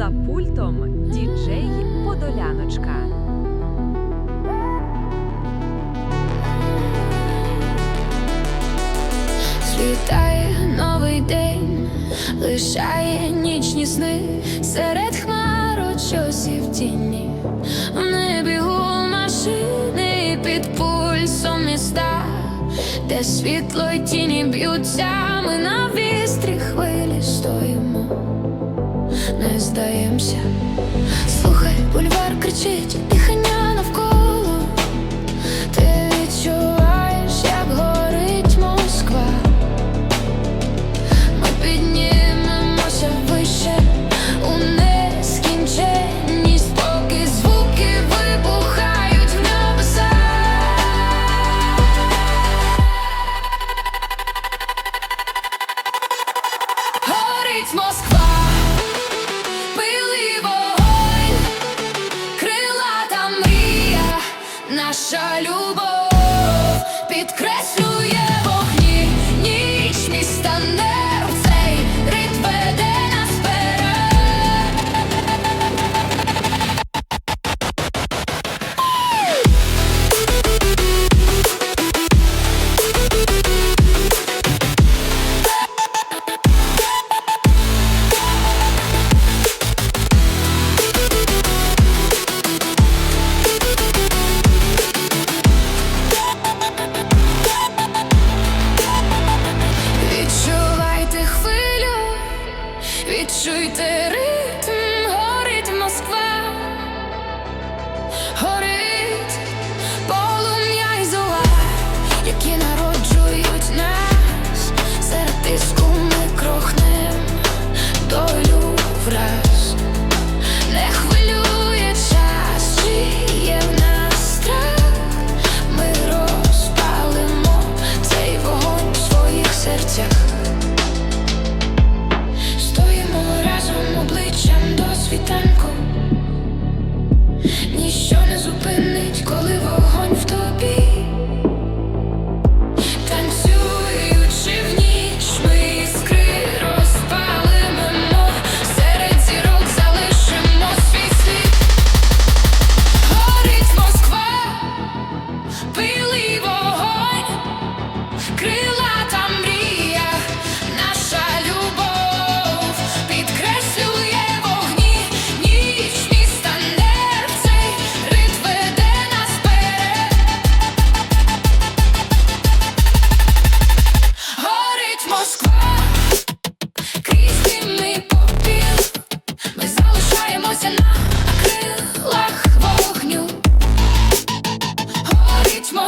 За пультом діджей Подоляночка. Світає новий день, лишає нічні сни серед хмар от щось в тіні. В небі машини під пульсом міста, де світло й тіні б'ються, ми на не здаємося. Слухай, бульвар кричить, дихання навколо. Ти відчуваєш, як горить Москва. Ми піднімемося вище у нескінченність, поки звуки вибухають в небеса. Горить Москва, наша любов підкреслює відчуйте ритм, Ніщо не зупинить, коли вогонь в тобі. Танцюючи в ніч, ми іскри розпалимо, серед зірок залишимо свій слід. Горить Москва, пилий вогонь.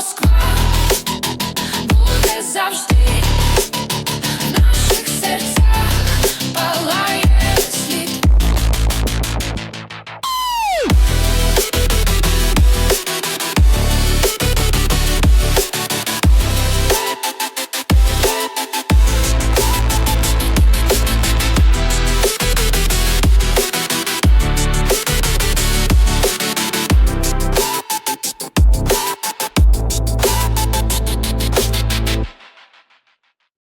Москва буде завжди